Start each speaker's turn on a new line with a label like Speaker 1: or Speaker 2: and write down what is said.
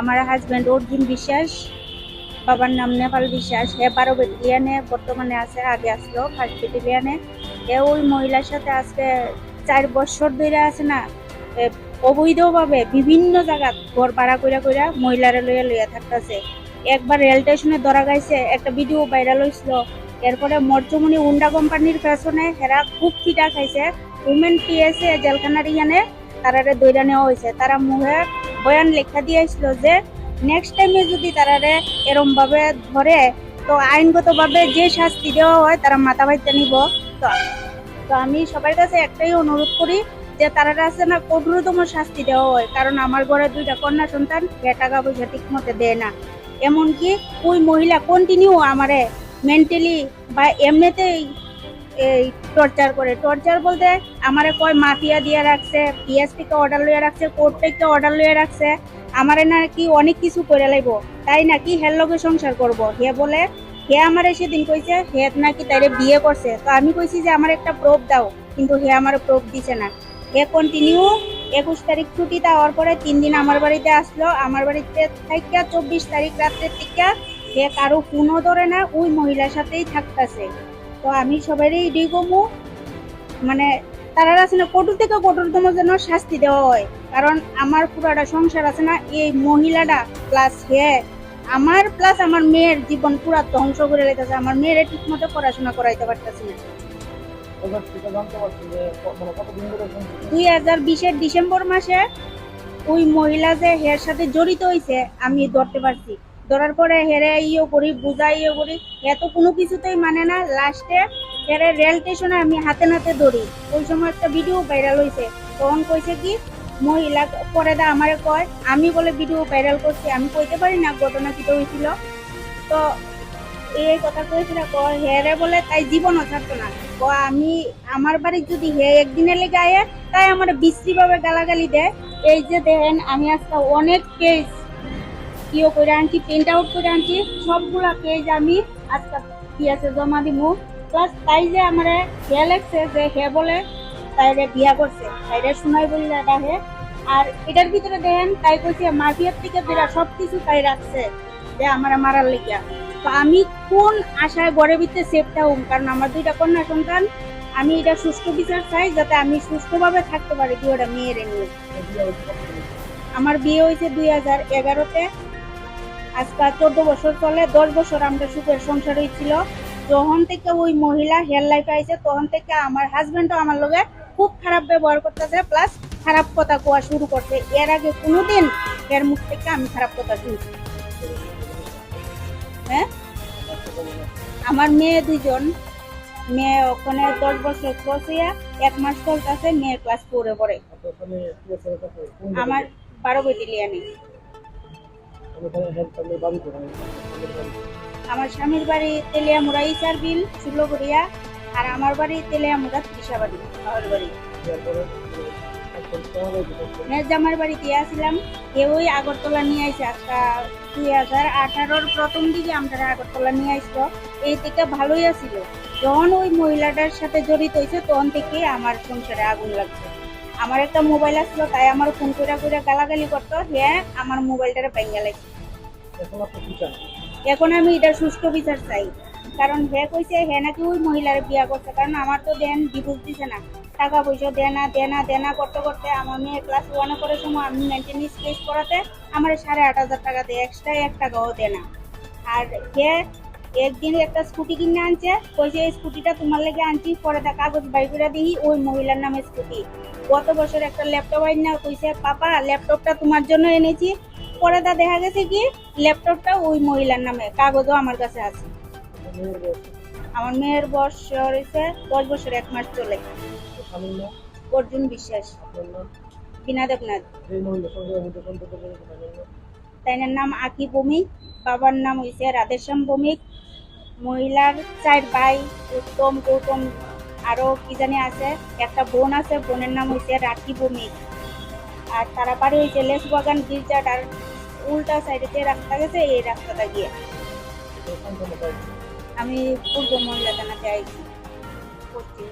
Speaker 1: আমার হাজব্যান্ড অর্জুন বিশ্বাস, বাবার নাম নেপাল বিশ্বাস হে বারো বেটালিয়ানে বর্তমানে আছে, আগে আসলো ফার্স্ট বেটালিয়ানে এ ওই মহিলার সাথে আজকে চার বছর ধরে আছে না অবৈধভাবে বিভিন্ন জায়গা ঘর ভাড়া কইরা কইরা মহিলারা লইয়া লইয়া থাকতেছে। একবার রেল স্টেশনে ধরা গাইছে, একটা ভিডিও ভাইরাল হয়েছিল এরপরে মর্চমণি উন্ডা কোম্পানির পেছনে হেরা খুব খিটা খাইছে। উমেন টিএসএ জেলখানার ইয়ানে তারারে দৈরা নেওয়া হয়েছে তারা মুখে বয়ান লেখা দিয়েছিল যে নেক্সট টাইমে যদি তারারে এরম ভাবে ধরে, তো আইনগতভাবে যে শাস্তি দেওয়া হয় তারা মাথা বাইতে নিব। তো তো আমি সবার কাছে একটাই অনুরোধ করি যে তারা আছে না কঠোরতম শাস্তি দেওয়া হয়। কারণ আমার ঘরে দুইটা কন্যা সন্তান টাকা পয়সা ঠিক মতো দেয় না। এমনকি ওই মহিলা কন্টিনিউ আমারে মেন্টালি বা এমনিতেই এই টর্চার করে। টর্চার বলতে আমারে কয় মাফিয়া দিয়ে রাখছে পিএস থেকে অর্ডার লইয়া রাখছে কোর্ট থেকে অর্ডার লইয়া রাখছে, আমারে নাকি অনেক কিছু করে লাইব। তাই নাকি হের লগে সংসার করব? হে বলে, হে আমারে সেদিন কইছে, হে নাকি তাইরে বিয়ে করছে। তো আমি কইছি যে আমার একটা প্রুফ দাও, কিন্তু হে আমার প্রুফ দিছে না। হে কন্টিনিউ একুশ তারিখ ছুটি দেওয়ার পরে তিন দিন আমার বাড়িতে আসলো। আমার বাড়িতে থেকে চব্বিশ তারিখ রাত্রের থেকে হে কারও ফোনও ধরে না, ওই মহিলার সাথেই থাকতেছে। তো আমি সবারই এটাই কমু। মানে তারা আছে না কঠোর থেকে কঠোরতম যেন শাস্তি দেওয়া হয়। কারণ আমার পুরাটা সংসার আছে না, এই মহিলাটা প্লাস হে, আমার প্লাস আমার মেয়ের জীবন পুরা ধ্বংস করে লেগেছে আমার মেয়ের ঠিক মতো পড়াশোনা করাইতে পারতেছি না। দুই হাজার বিশের ডিসেম্বর মাসে ওই মহিলা যে হের সাথে জড়িত হয়েছে আমি ধরতে পারছি। ধরার পরে হেরে ইয়ে করি বুঝাই ইয়ে করি। হে তো কোনো কিছুতেই মানে না, লাস্টে হেরে রেল স্টেশনে আমি হাতে নাতে ধরি ওই সময় একটা ভিডিও ভাইরাল হয়েছে তখন কইছে কি, মহিলা পরে দা আমারে কয়, আমি বলে ভিডিও ভাইরাল করছি, আমি কইতে পারি না ঘটনা কি হয়েছিল তো এই কথা কয়েছিল কয়, হেরে বলে তাই জীবনও থাকতো না। ও আমি, আমার বাড়ি যদি হে একদিনের লেগে আয়ে, তাই আমার বিশ্রী ভাবে গালাগালি দেয়। এই যে দেখেন আমি আজকে অনেক পেজ ইয়ে করে আনছি প্রিন্ট আউট করে আনছি, সবগুলা পেজ আমি আজকে আছে জমা দিমু। প্লাস তাই যে আমার হে লাগছে যে হে বলে তাইরে বিয়া করছে, তাইরে শোনাই বলি হে। আর এটার ভিতরে দেখেন, তাই কইছে, মাফিয়ার থেকে বেরা সব কিছু তাই রাখছে যে আমার মারার লিগা তো আমি কোন আশায় গড়ে ভিতরে সেফটা হম? কারণ আমার দুইটা কন্যা সন্তান, আমি এটা সুস্থ বিচার চাই যাতে আমি সুস্থভাবে থাকতে পারি দুইটা মেয়ের নিয়ে? আমার বিয়ে হয়েছে দুই হাজার এগারোতে আজকাল চোদ্দ বছর চলে দশ বছর আমরা সুখের সংসার হয়েছিল যখন থেকে ওই মহিলা হেয়ার লাইফ আইছে তখন থেকে আমার হাজবেন্ডও আমার লগে খুব খারাপ ব্যবহার করতেছে প্লাস খারাপ কথা কোয়া শুরু করছে। এর আগে কোনোদিন এর মুখ থেকে আমি খারাপ কথা শুনছি হ্যাঁ? আমার মেয়ে দুইজন। মেয়ে ওখানে দশ বছর হইয়া এক মাস চলতেছে মেয়ে ক্লাস ফোরে পড়ে। আমার? বারো বেটিলিয়ানে আমার স্বামীর বাড়ি তেলিয়ামুড়া ইসার বিল, শুক্লগড়িয়া, আর আমার বাড়ি তেলিয়ামুড়া ত্রিশাবাড়ি আমার বাড়ি। বাড়ি ওই আগরতলা নিয়ে আইসে আজকা দুই হাজার আঠারোর প্রথম দিকে আমরা আগরতলা নিয়ে আসলো এই থেকে ভালোই আছিল। যখন ওই মহিলাটার সাথে জড়িত হয়েছে তখন থেকে আমার সংসারে আগুন লাগছে। আমার একটা মোবাইল আসলো তাই আমার ফোন করে করে গালাগালি করতো হ্যাঁ আমার মোবাইলটারে ভেঙে লাগছে।
Speaker 2: এখন
Speaker 1: আমি এটা সুষ্ঠু বিচার চাই। কারণ হে কইছে হে নাকি ওই মহিলার বিয়া করছে। কারণ আমার তো দেন ডিভোর্স দিছে না। টাকা পয়সা দেনা দেনা দেনা করতে করতে আমার মেয়ে ক্লাস ওয়ানে করে সময় আমি মেনটেন্স কেস করাতে আমার সাড়ে আট হাজার টাকা দেয় এক্সট্রা এক টাকাও দেয় না। আর হে একদিন একটা স্কুটি কিনে আনছে। কইছে এই স্কুটিটা তোমার লেগে আনছি, পরে তা কাগজ বাই করে দিই ওই মহিলার নামে স্কুটি। গত বছর একটা ল্যাপটপ আইন না কইছে, পাপা, ল্যাপটপটা তোমার জন্য এনেছি। পরে তা দেখা গেছে কি, ল্যাপটপটা ওই মহিলার নামে, কাগজও আমার কাছে আছে? আমার মেয়ের বয়স হয়েছে, দশ বছর, এক মাস চলে। অর্জুন বিশ্বাস। বিনা দেবনাথ। তাইনার নাম আকি ভৌমিক, বাবার নাম হয়েছে রাধেশ্যাম ভৌমিক। মহিলার চার ভাই উত্তম গৌতম আরও কি জানি আছে? একটা বোন আছে বোনের নাম হয়েছে রাখি ভৌমিক আর তারা বাড়ি হয়েছে লেসবাগান গির্জাট আর উল্টা সাইডে যে রাস্তা গেছে এই রাস্তাটা গিয়ে? আমি পূর্ব মহিলা থানাতে আইছি। পশ্চিম।